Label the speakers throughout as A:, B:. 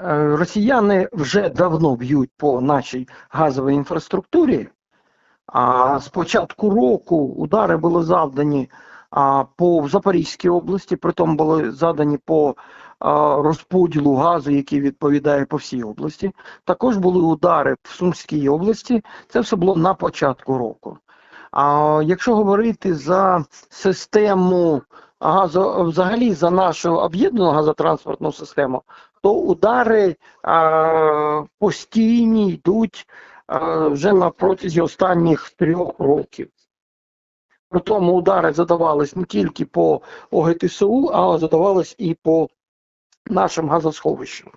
A: Е, Росіяни вже давно б'ють по нашій газовій інфраструктурі. А з початку року удари були завдані а, по Запорізькій області, притом були задані по а, розподілу газу, який відповідає по всій області. Також були удари в Сумській області. Це все було на початку року. А якщо говорити за систему газо, взагалі за нашу об'єднану газотранспортну систему, то удари а, постійні йдуть а, вже на протязі останніх трьох років. При тому удари задавались не тільки по ОГТСУ, а задавались і по нашим газосховищам.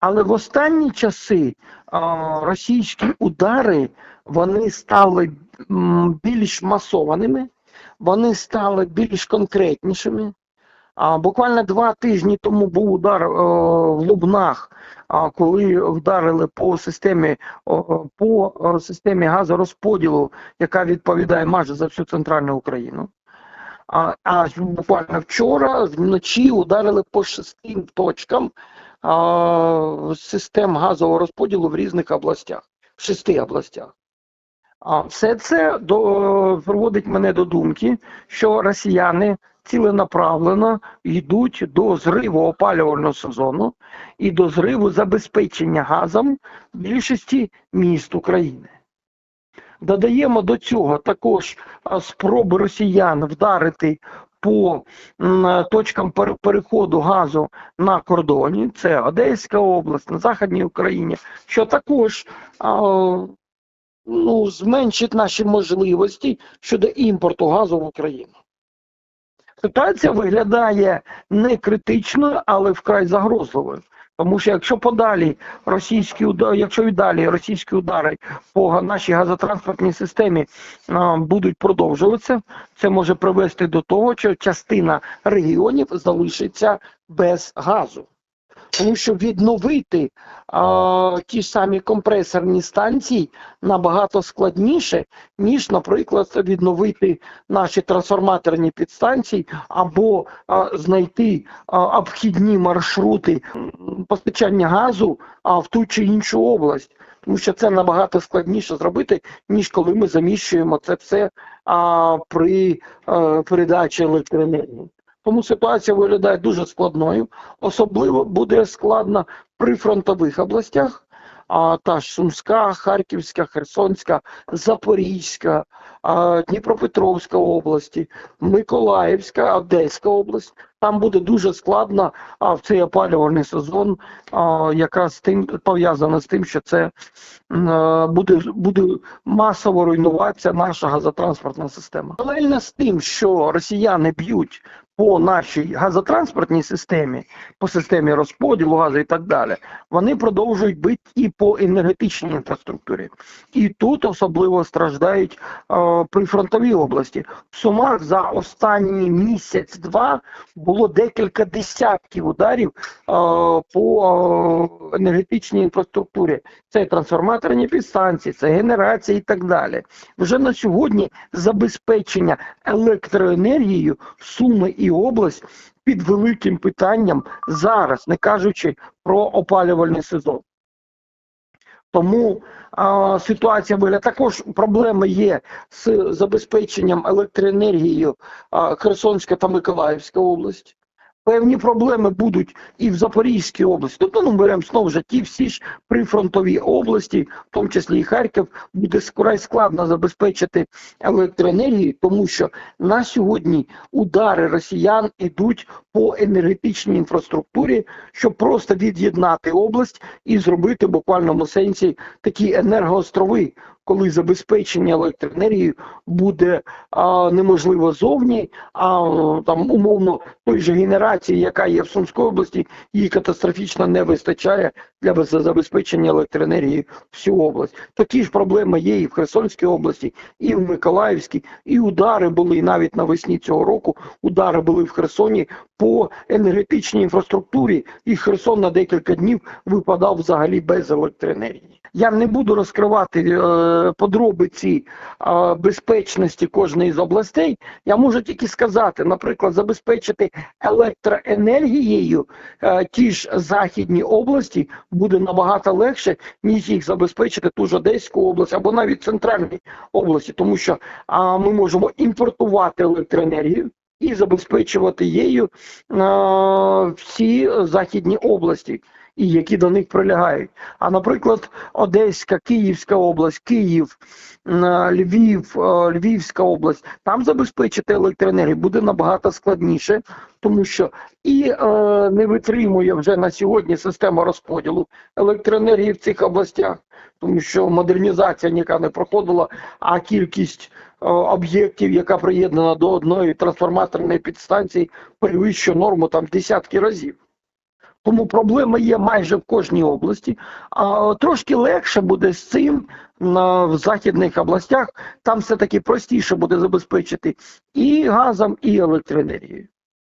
A: Але в останні часи а, російські удари вони стали більш масованими, вони стали більш конкретнішими. Буквально два тижні тому був удар е, в Лубнах, коли вдарили по системі, по е, системі газорозподілу, яка відповідає майже за всю центральну Україну. А, буквально вчора вночі ударили по шести точкам систем газового розподілу в різних областях, в шести областях. А все це до, приводить мене до думки, що росіяни ціленаправлено йдуть до зриву опалювального сезону і до зриву забезпечення газом більшості міст України. Додаємо до цього також спроби росіян вдарити по точкам переходу газу на кордоні. Це Одеська область, на Західній Україні, що також ну, зменшить наші можливості щодо імпорту газу в Україну. Ситуація виглядає не критичною, але вкрай загрозливою. Тому що якщо подалі російські удари, якщо і далі російські удари по нашій газотранспортній системі будуть продовжуватися, це може привести до того, що частина регіонів залишиться без газу. Тому що відновити а, ті ж самі компресорні станції набагато складніше, ніж, наприклад, відновити наші трансформаторні підстанції або а, знайти а, обхідні маршрути постачання газу а, в ту чи іншу область. Тому що це набагато складніше зробити, ніж коли ми заміщуємо це все а, при а, передачі електроенергії. Тому ситуація виглядає дуже складною. Особливо буде складно при фронтових областях, а та ж Сумська, Харківська, Херсонська, Запорізька, Дніпропетровська області, Миколаївська, Одеська область. Там буде дуже складно а, в цей опалювальний сезон, а, якраз тим пов'язано з тим, що це е, буде, буде масово руйнуватися наша газотранспортна система. Паралельно з тим, що росіяни б'ють по нашій газотранспортній системі, по системі розподілу газу і так далі, вони продовжують бити і по енергетичній інфраструктурі. І тут особливо страждають е, прифронтові області. В Сумах за останній місяць-два було декілька десятків ударів е, по е, енергетичній інфраструктурі. Це трансформаторні підстанції, це генерація і так далі. Вже на сьогодні забезпечення електроенергією Суми і область під великим питанням зараз, не кажучи про опалювальний сезон. Тому а, ситуація виглядає. Також проблеми є з забезпеченням електроенергією а, Херсонська та Миколаївська область. Певні проблеми будуть і в Запорізькій області. Тобто, ну, беремо знову ж ті всі ж прифронтові області, в тому числі і Харків, буде скрай складно забезпечити електроенергію, тому що на сьогодні удари росіян ідуть по енергетичній інфраструктурі, щоб просто від'єднати область і зробити в буквальному сенсі такі енергоострови, коли забезпечення електроенергією буде а, неможливо зовні, а там умовно той же генерації, яка є в Сумській області, її катастрофічно не вистачає для забезпечення електроенергії всю область. Такі ж проблеми є і в Херсонській області, і в Миколаївській, і удари були і навіть навесні цього року. Удари були в Херсоні по енергетичній інфраструктурі, і Херсон на декілька днів випадав взагалі без електроенергії. Я не буду розкривати е, подробиці е, безпечності кожної з областей. Я можу тільки сказати, наприклад, забезпечити електроенергією е, ті ж західні області буде набагато легше, ніж їх забезпечити ту ж Одеську область або навіть центральні області, тому що а, ми можемо імпортувати електроенергію і забезпечувати її всі західні області. І які до них прилягають. А наприклад, Одеська, Київська область, Київ, Львів, Львівська область, там забезпечити електроенергію буде набагато складніше, тому що і е, не витримує вже на сьогодні система розподілу електроенергії в цих областях, тому що модернізація ніяка не проходила, а кількість об'єктів, яка приєднана до одної трансформаторної підстанції, перевищує норму там десятки разів. Тому проблема є майже в кожній області. А трошки легше буде з цим на, в західних областях. Там все таки простіше буде забезпечити і газом, і електроенергією.